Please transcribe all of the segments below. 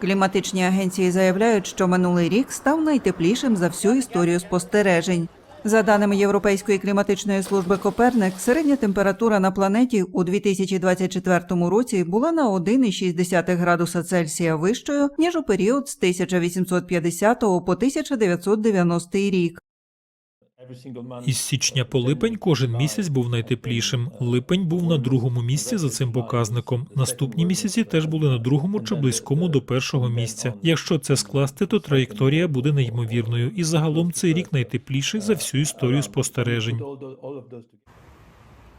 Кліматичні агенції заявляють, що минулий рік став найтеплішим за всю історію спостережень. За даними Європейської кліматичної служби Коперник, середня температура на планеті у 2024 році була на 1,6 градуса Цельсія вищою, ніж у період з 1850 по 1990 рік. Із січня по липень кожен місяць був найтеплішим. Липень був на другому місці за цим показником. Наступні місяці теж були на другому чи близькому до першого місця. Якщо це скласти, то траєкторія буде неймовірною. І загалом цей рік найтепліший за всю історію спостережень.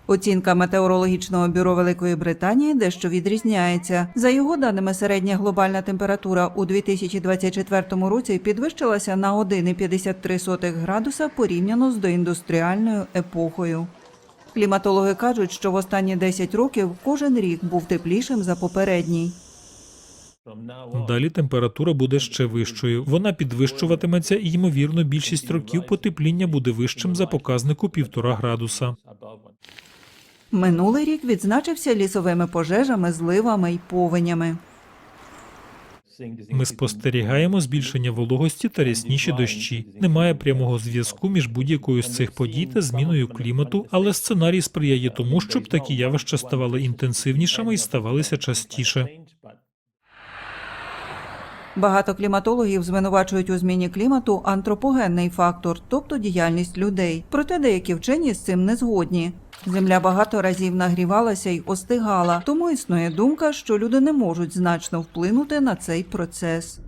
Оцінка метеорологічного бюро Великої Британії дещо відрізняється. За його даними, середня глобальна температура у 2024 році підвищилася на 1,53 градуса порівняно з доіндустріальною епохою. Кліматологи кажуть, що в останні 10 років кожен рік був теплішим за попередній. Далі температура буде ще вищою. Вона підвищуватиметься, і ймовірно, більшість років потепління буде вищим за показнику півтора градуса. Минулий рік відзначився лісовими пожежами, зливами й повенями. Ми спостерігаємо збільшення вологості та рясніші дощі. Немає прямого зв'язку між будь-якою з цих подій та зміною клімату, але сценарій сприяє тому, щоб такі явища ставали інтенсивнішими і ставалися частіше. Багато кліматологів звинувачують у зміні клімату антропогенний фактор, тобто діяльність людей. Проте деякі вчені з цим не згодні. Земля багато разів нагрівалася й остигала, тому існує думка, що люди не можуть значно вплинути на цей процес.